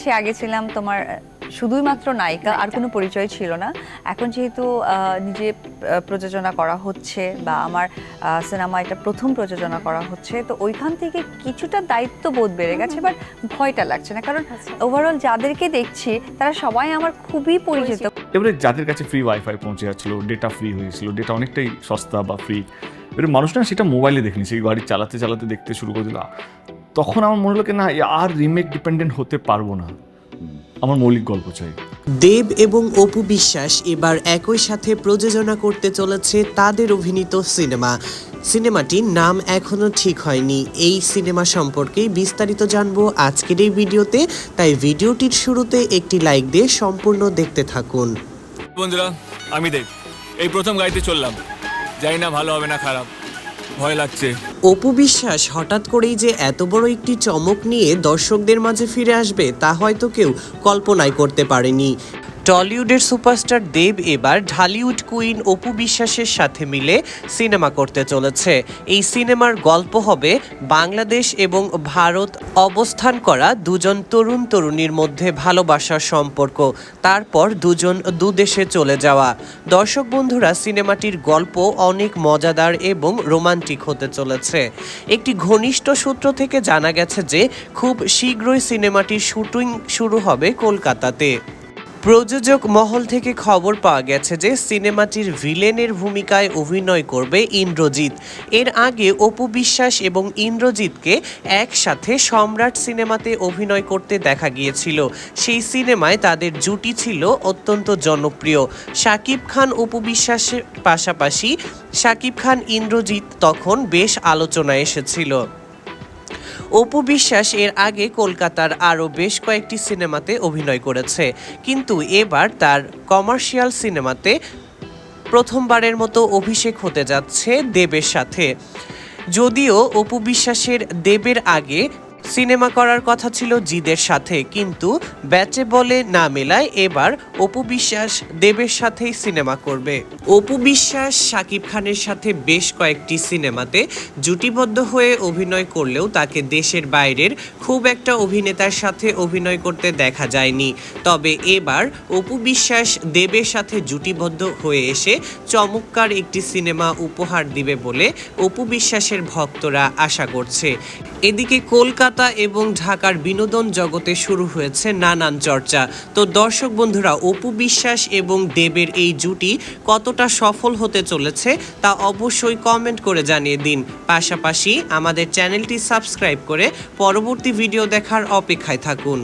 সে আগে ছিলাম তোমার শুধুই মাত্র নায়িকা আর কোনো পরিচয় ছিল না। এখন যেহেতু নিজে প্রযোজনা করা হচ্ছে বা আমার সিনেমা এটা প্রথম প্রযোজনা করা হচ্ছে তো ওইখান থেকে কিছুটা দায়িত্ববোধ বেড়ে গেছে বাট ভয়টা লাগছে না। কারণ আচ্ছা। ওভারঅল যাদেরকে দেখছি তারা সবাই আমার খুবই পরিচিত। এবারে যাদের কাছে ফ্রি ওয়াইফাই পৌঁছে যাচ্ছিল ডেটা ফ্রি হয়েছিল ডেটা অনেকটাই সস্তা বা ফ্রি এবারে মানুষ না সেটা মোবাইলে দেখেনি সেই গাড়ি চালাতে চালাতে দেখতে শুরু করে দিল। তখন আমার মনে হলো কি না আর রিমেক ডিপেন্ডেন্ট হতে পারব না। আমার মৌলিক গল্প চাই। দেব এবং অপু বিশ্বাস এবার একই সাথে প্রযোজনা করতে চলেছে তাদের অভিনীত সিনেমা। সিনেমাটির নাম এখনও ঠিক হয়নি। এই সিনেমা সম্পর্কে বিস্তারিত জানব আজকের এই ভিডিওতে তাই ভিডিওটির শুরুতে একটি লাইক দিয়ে সম্পূর্ণ দেখতে থাকুন। বন্ধুরা আমি দেব। এই প্রথম গাড়িতে চললাম। জানি না ভালো হবে না খারাপ। ভয় লাগছে। অপু বিশ্বাস, হঠাৎ করেই যে এত বড় একটি চমক নিয়ে দর্শকদের মাঝে ফিরে আসবে, তা হয়তো কেউ কল্পনাই করতে পারেনি। টলিউডের সুপারস্টার দেব এবার ঢালিউড কুইন অপু বিশ্বাসের সাথে মিলে সিনেমা করতে চলেছে। এই সিনেমার গল্প হবে বাংলাদেশ এবং ভারত অবস্থান করা দুজন তরুণ তরুণীর মধ্যে ভালোবাসার সম্পর্ক, তারপর দুজন দুদেশে চলে যাওয়া। দর্শক বন্ধুরা, সিনেমাটির গল্প অনেক মজাদার এবং রোমান্টিক হতে চলেছে। একটি ঘনিষ্ঠ সূত্র থেকে জানা গেছে যে, খুব শীঘ্রই সিনেমাটির শুটিং শুরু হবে কলকাতাতে। প্রযোজক মহল থেকে খবর পাওয়া গেছে যে সিনেমাটির ভিলেনের ভূমিকায় অভিনয় করবে ইন্দ্রজিৎ। এর আগে অপু বিশ্বাস এবং ইন্দ্রজিৎকে একসাথে সম্রাট সিনেমাতে অভিনয় করতে দেখা গিয়েছিল। সেই সিনেমায় তাদের জুটি ছিল অত্যন্ত জনপ্রিয়। শাকিব খান, অপু বিশ্বাসের পাশাপাশি শাকিব খান, ইন্দ্রজিৎ তখন বেশ আলোচনায় এসেছিল। অপু বিশ্বাস এর আগে কলকাতার আরও বেশ কয়েকটি সিনেমাতে অভিনয় করেছে। কিন্তু এবার তার কমার্শিয়াল সিনেমাতে প্রথমবারের মতো অভিষেক হতে যাচ্ছে দেবের সাথে। যদিও অপু বিশ্বাসের দেবের আগে সিনেমা করার কথা ছিল জিদের সাথে, কিন্তু ব্যাচে বলে না মেলায় এবার অপু বিশ্বাস দেবের সাথেই সিনেমা করবে। অপু বিশ্বাস শাকিব খানের সাথে বেশ কয়েকটি সিনেমাতে জুটিবদ্ধ হয়ে অভিনয় করলেও তাকে দেশের বাইরের খুব একটা অভিনেতার সাথে অভিনয় করতে দেখা যায়নি। তবে এবার অপু বিশ্বাস দেবের সাথে জুটিবদ্ধ হয়ে এসে চমৎকার একটি সিনেমা উপহার দিবে বলে অপু বিশ্বাসের ভক্তরা আশা করছে। এদিকে কলকাতা এবং ঢাকার বিনোদন জগতে শুরু হয়েছে নানান চর্চা। তো দর্শক বন্ধুরা, অপু বিশ্বাস এবং দেবের এই জুটি কতটা সফল হতে চলেছে তা অবশ্যই কমেন্ট করে জানিয়ে দিন। পাশাপাশি আমাদের চ্যানেলটি সাবস্ক্রাইব করে পরবর্তী ভিডিও দেখার অপেক্ষায় থাকুন।